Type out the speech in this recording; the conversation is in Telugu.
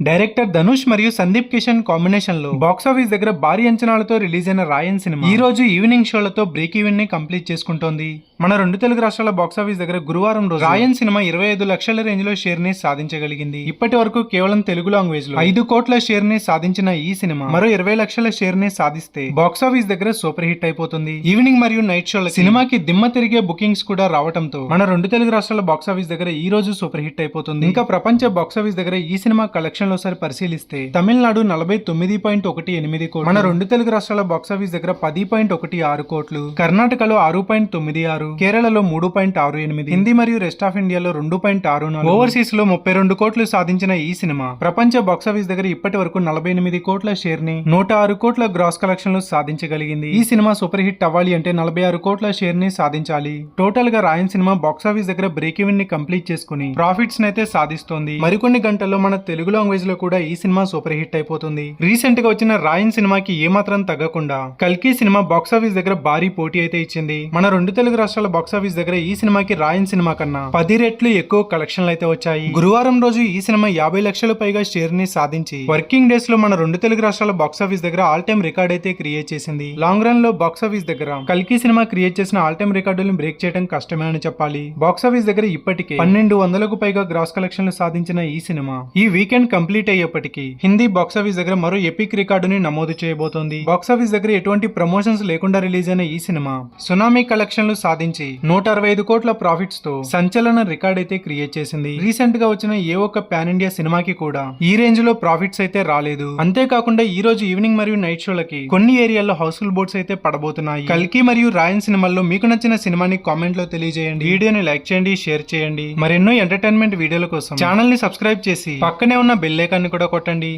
డైరెక్టర్ ధనుష్ మరియు సందీప్ కిషన్ కాంబినేషన్లో బాక్స్ ఆఫీస్ దగ్గర భారీ అంచనాలతో రిలీజ్ అయిన రాయన్ సినిమా ఈ రోజు ఈవినింగ్ షోలతో బ్రేక్ ఈవెన్ని కంప్లీట్ చేసుకుంటోంది. మన రెండు తెలుగు రాష్ట్రాల బాక్స్ ఆఫీస్ దగ్గర గురువారం రోజు రాయన్ సినిమా ఇరవై ఐదు లక్షల రేంజ్లో షేర్ని సాధించగలిగింది. ఇప్పటి వరకు కేవలం తెలుగు లాంగ్వేజ్లో ఐదు కోట్ల షేర్ని సాధించిన ఈ సినిమా మరో ఇరవై లక్షల షేర్ని సాధిస్తే బాక్స్ ఆఫీస్ దగ్గర సూపర్ హిట్ అయిపోతుంది. ఈవినింగ్ మరియు నైట్ షోల సినిమాకి దిమ్మ తిరిగే బుకింగ్స్ కూడా రావడంతో మన రెండు తెలుగు రాష్ట్రాల బాక్స్ ఆఫీస్ దగ్గర ఈ రోజు సూపర్ హిట్ అయిపోతుంది. ఇంకా ప్రపంచ బాక్స్ ఆఫీస్ దగ్గర ఈ సినిమా కలెక్షన్ విషయంలో ఒకసారి పరిశీలిస్తే తమిళనాడు నలభై తొమ్మిది పాయింట్ ఒకటి ఎనిమిది కోట్లు మన రెండు తెలుగు రాష్ట్రాల బాక్సాఫీస్ దగ్గర పది పాయింట్ ఒకటి ఆరు కోట్లు కర్ణాటకలో ఆరు పాయింట్ తొమ్మిది ఆరు కేరళలో మూడు పాయింట్ ఆరు ఎనిమిది హిందీ మరియు రెస్ట్ ఆఫ్ ఇండియాలో రెండు పాయింట్ ఆరు నాలుగు ఓవర్సీస్లో ముప్పై రెండు కోట్లు సాధించిన ఈ సినిమా ప్రపంచ బాక్స్ ఆఫీస్ దగ్గర ఇప్పటి వరకు నలభై ఎనిమిది కోట్ల షేర్ని నూట ఆరు కోట్ల గ్రాస్ కలెక్షన్లు సాధించగలిగింది. ఈ సినిమా సూపర్ హిట్ అవ్వాలి అంటే నలభై ఆరు కోట్ల షేర్ని సాధించాలి. టోటల్గా రాయన్ సినిమా బాక్స్ ఆఫీస్ దగ్గర బ్రేక్ ఈవెన్ని కంప్లీట్ చేసుకుని ప్రాఫిట్స్ నైతే సాధిస్తోంది. మరికొన్ని గంటల్లో మన తెలుగు లాంగ్వేజ్ లో కూడా ఈ సినిమా సూపర్ హిట్ అయిపోతుంది. రీసెంట్గా వచ్చిన రాయన్ సినిమాకి ఏమాత్రం తగ్గకుండా కల్కి సినిమా బాక్స్ ఆఫీస్ దగ్గర భారీ పోటీ అయితే ఇచ్చింది. మన రెండు తెలుగు రాష్ట్రాల బాక్స్ ఆఫీస్ దగ్గర ఈ సినిమాకి రాయన్ సినిమా కన్నా పది రెట్లు ఎక్కువ కలెక్షన్లు అయితే వచ్చాయి. గురువారం రోజు ఈ సినిమా యాభై లక్షల పైగా షేర్ని సాధించి వర్కింగ్ డేస్లో మన రెండు తెలుగు రాష్ట్రాల బాక్స్ ఆఫీస్ దగ్గర ఆల్ టైమ్ రికార్డ్ అయితే క్రియేట్ చేసింది. లాంగ్ రన్లో బాక్స్ ఆఫీస్ దగ్గర కల్కి సినిమా క్రియేట్ చేసిన ఆల్ టైమ్ రికార్డులను బ్రేక్ చేయడం కష్టమే అని చెప్పాలి. బాక్స్ ఆఫీస్ దగ్గర ఇప్పటికే పన్నెండు వందలకు పైగా గ్రాస్ కలెక్షన్లు సాధించిన ఈ సినిమా. ఈ వీకెండ్ కంప్లీట్ అయ్యేప్పటికీ హిందీ బాక్స్ ఆఫీస్ దగ్గర మరో ఎపిక్ రికార్డుని నమోదు చేయబోతోంది. బాక్స్ ఆఫీస్ దగ్గర ఎటువంటి ప్రమోషన్స్ లేకుండా రిలీజ్ అయిన ఈ సినిమా సునామీ కలెక్షన్లు సాధించి నూట అరవై ఐదు కోట్ల ప్రాఫిట్స్తో సంచలన రికార్డ్ అయితే క్రియేట్ చేసింది. రీసెంట్గా వచ్చిన ఏ ఒక్క పాన్ ఇండియా సినిమాకి కూడా ఈ రేంజ్లో ప్రాఫిట్స్ అయితే రాలేదు. అంతేకాకుండా ఈ రోజు ఈవినింగ్ మరియు నైట్ షోలకి కొన్ని ఏరియాల్లో హౌస్ఫుల్ బోర్డ్స్ అయితే పడబోతున్నాయి. కల్కి మరియు రాయన్ సినిమాల్లో మీకు నచ్చిన సినిమాని కామెంట్లో తెలియజేయండి. వీడియోని లైక్ చేయండి షేర్ చేయండి. మరెన్నో ఎంటర్టైన్మెంట్ వీడియోల కోసం ఛానల్ని సబ్స్క్రైబ్ చేసి పక్కనే ఉన్న బెల్ ఐకాన్ని కూడా కొట్టండి.